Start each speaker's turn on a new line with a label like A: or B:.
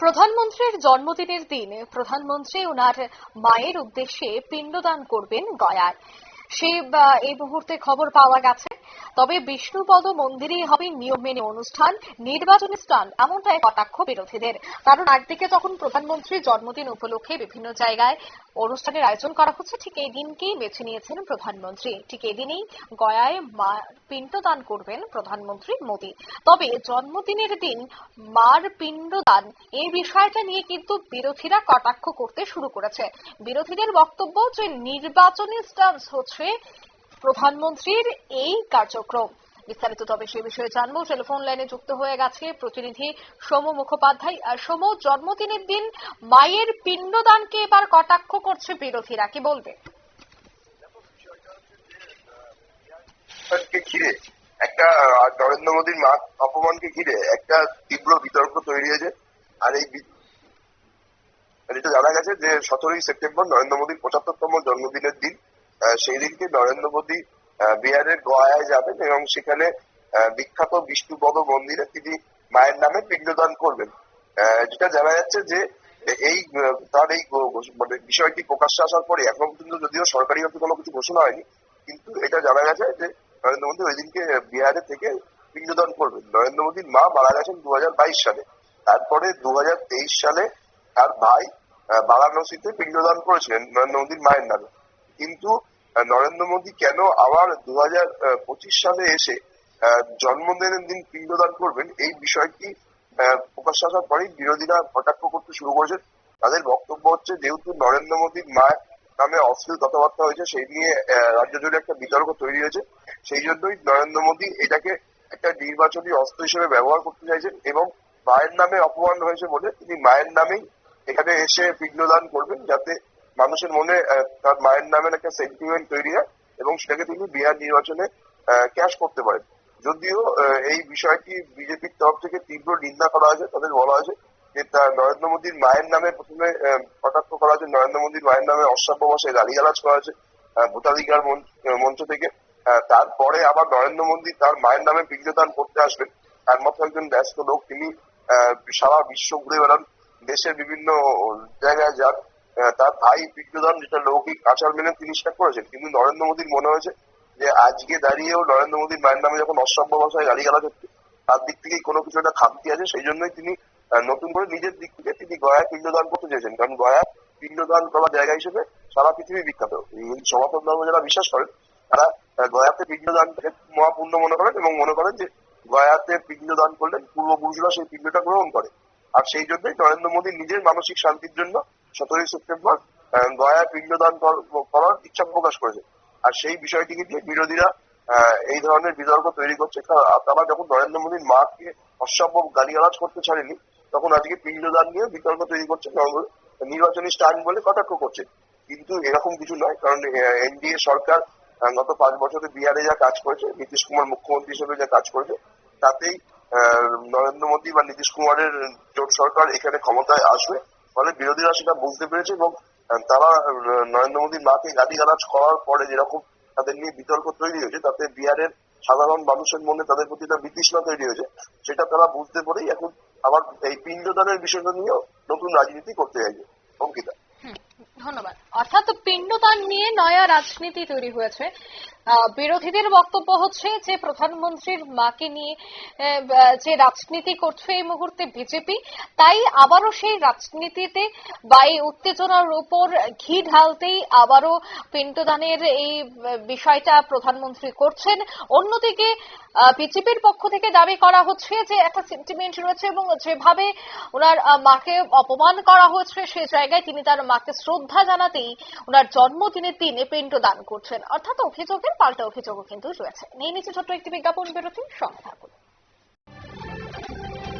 A: প্রধানমন্ত্রীর জন্মদিনের দিন প্রধানমন্ত্রী ওনার মায়ের উদ্দেশ্যে পিণ্ডদান করবেন গয়ায়। সে এই মুহূর্তে খবর পাওয়া গেছে তবে বিষ্ণুপদ মন্দিরেই হবে নিয়ম মেনে অনুষ্ঠান, নির্বাচনী স্টান এমনটাই কটাক্ষ বিরোধীদের। কারণ একদিকে যখন প্রধানমন্ত্রীর জন্মদিন উপলক্ষে বিভিন্ন জায়গায় অনুষ্ঠানের আয়োজন করা হচ্ছে, ঠিক এই দিনকেই বেছে নিয়েছেন প্রধানমন্ত্রী। ঠিক এদিনেই গয়ায় মা পিণ্ডদান করবেন প্রধানমন্ত্রী মোদী। তবে জন্মদিনের দিন মার পিণ্ডদান, এই বিষয়টা নিয়ে কিন্তু বিরোধীরা কটাক্ষ করতে শুরু করেছে। বিরোধীদের বক্তব্য যে নির্বাচনী স্টান্স হচ্ছে প্রধানমন্ত্রীর এই কার্যক্রম। বিস্তারিত তবে সে বিষয়ে জানব। টেলিফোন লাইনে যুক্ত হয়ে গেছে প্রতিনিধি সোম মুখোপাধ্যায় আর সোম, জন্মদিনের দিন মায়ের পিণ্ডদানকে এবার কটাক্ষ করছে বিরোধীরা। কি বলবে?
B: ঘিরে একটা নরেন্দ্র মোদীর মা অপমানকে ঘিরে একটা তীব্র বিতর্ক তৈরি হয়েছে। আর এই এটা জানা গেছে যে সতেরোই সেপ্টেম্বর নরেন্দ্র মোদীর পঁচাত্তরতম জন্মদিনের দিন। সেই দিনকে নরেন্দ্র মোদী বিহারের গয়ায় যাবেন এবং সেখানে বিখ্যাত বিষ্ণুপদ মন্দিরে তিনি মায়ের নামে পিণ্ডদান করবেন। যেটা জানা যাচ্ছে যে এই, তার এই মানে বিষয়টি প্রকাশ্যে আসার পরে এখন পর্যন্ত যদিও সরকারিভাবে কোনো কিছু ঘোষণা হয়নি, কিন্তু এটা জানা গেছে যে নরেন্দ্র মোদী ওই দিনকে বিহারে থেকে পিণ্ডদান করবেন। নরেন্দ্র মোদীর মা মারা গেছেন দু হাজার বাইশ সালে। তারপরে দু হাজার তেইশ সালে তার ভাই বারাণসীতে পিণ্ডদান করেছিলেন নরেন্দ্র মোদীর মায়ের নামে। কিন্তু নরেন্দ্র মোদী কেন আবার দু সালে এসে জন্মদিনের দিন পিণ্ডদান করবেন? এই বিষয়টি প্রকাশ আসার পরেই বিরোধীরা কটাক্ষ করতে শুরু করেছেন। তাদের বক্তব্য হচ্ছে, যেহেতু নরেন্দ্র মোদীর মায়ের নামে অশ্লীল কথাবার্তা হয়েছে, সেই নিয়ে রাজ্য জুড়ে একটা বিতর্ক তৈরি হয়েছে। সেই জন্যই নরেন্দ্র মোদী এটাকে একটা নির্বাচনী অস্ত্র হিসেবে ব্যবহার করতে চাইছেন এবং মায়ের নামে অপমান হয়েছে বলে তিনি মায়ের নামেই এখানে এসে পিণ্ডদান করবেন যাতে মানুষের মনে তার মায়ের নামে একটা সেন্টিমেন্ট তৈরি হয় এবং সেটাকে তিনি বিহার নির্বাচনে ক্যাশ করতে পারেন। যদিও এই বিষয়টি বিজেপির তরফ থেকে তীব্র নিন্দা করা হয়েছে তাদের বলা হয়েছে যে তার নরেন্দ্র মোদীর মায়ের নামে প্রথমে কটাক্ষ করা হয়েছে নরেন্দ্র মোদীর মায়ের নামে অশ্রাব্য ভাষায় গালিগালাজ করা হয়েছে ভোটাধিকার মঞ্চ- থেকে। তারপরে আবার নরেন্দ্র মোদী তার মায়ের নামে পিণ্ডদান করতে আসবেন। তার মতো একজন ব্যস্ত লোক, তিনি সারা বিশ্ব ঘুরে বেড়ান। দেশের বিভিন্ন জায়গায় যান। তার ভাই পিণ্ডদান যেটা লৌকিক আচার মেনে তিনি সেটা করেছেন। কিন্তু নরেন্দ্র মোদীর মনে হয়েছে যে আজকে দাঁড়িয়েও নরেন্দ্র মোদীর মায়ের নামে যখন অসভ্য ভাষায় গালিগালাজ হচ্ছে, তার দিক থেকেই কোনো কিছু একটা খামতি আছে, সেই জন্যই তিনি নতুন করে নিজের দিক থেকে তিনি গয়া পিণ্ডদান করতে চেয়েছেন। কারণ গয়া পিণ্ডদান করা জায়গা হিসেবে সারা পৃথিবী বিখ্যাত। এই সনাতন ধর্ম যারা বিশ্বাস করেন, তারা গয়াতে পিণ্ডদানকে মহাপূর্ণ মনে করেন এবং মনে করেন যে গয়াতে পিণ্ডদান করলে পূর্বপুরুষরা সেই পিণ্ডটা গ্রহণ করে। আর সেই জন্যই নরেন্দ্র মোদী নিজের মানসিক শান্তির জন্য সতেরোই সেপ্টেম্বর গয়া পিণ্ডদান করার ইচ্ছা প্রকাশ করেছে। আর সেই বিষয়টিকে দিয়ে বিরোধীরা এই ধরনের বিতর্ক তৈরি করছে। তারা যখন নরেন্দ্র মোদীর মাকে অসভ্য গালিগালাজ করতে ছাড়েনি তখন আজকে পিণ্ডদান নিয়ে বিতর্ক তৈরি করছে নির্বাচনী স্টান বলে কটাক্ষ করছে। কিন্তু এরকম কিছু নয়, কারণ এনডিএ সরকার গত পাঁচ বছরে বিহারে যা কাজ করেছে, নীতিশ কুমার মুখ্যমন্ত্রী হিসেবে যা কাজ করেছে, তাতেই নরেন্দ্র মোদী বা নীতিশ কুমারের জোট সরকার এখানে ক্ষমতায় আসবে। ফলে বিরোধীরা সেটা বুঝতে পেরেছে এবং তারা নরেন্দ্র মোদীর মাকে গালিগালাজ করার পরে যেরকম তাদের নিয়ে বিতর্ক তৈরি হয়েছে, তাতে বিহারের সাধারণ মানুষের মনে তাদের প্রতি একটা বিতৃষ্ণা তৈরি হয়েছে, সেটা তারা বুঝতে পেরেই এখন আবার এই পিণ্ডদানের বিষয়টা নিয়েও নতুন রাজনীতি করতে চাইছে। অঙ্কিতা।
A: ধন্যবাদ। অর্থাৎ পিণ্ডদান নিয়ে নয়া রাজনীতি তৈরি হয়েছে। বিরোধীদের বক্তব্য হচ্ছে যে প্রধানমন্ত্রীর মাকে নিয়ে যে রাজনীতি করছে এই মুহূর্তে বিজেপি, তাই আবারও সেই রাজনীতিতে বা এই উত্তেজনার উপর ঘি ঢালতেই আবারও পিণ্ডদানের এই বিষয়টা প্রধানমন্ত্রী করছেন। অন্যদিকে বিজেপির পক্ষ থেকে দাবি করা হচ্ছে যে একটা সেন্টিমেন্ট রয়েছে এবং যেভাবে ওনার মাকে অপমান করা হয়েছে সে জায়গায় তিনি তার মাকে শ্রদ্ধা জানাতেই ওনার জন্মদিনের দিনে পিণ্ডদান করছেন। অর্থাৎ অভিযোগের পাল্টা অভিযোগও কিন্তু রয়েছে। নিয়ে নিচ্ছে ছোট্ট একটি বিজ্ঞাপন বিরতি সঙ্গে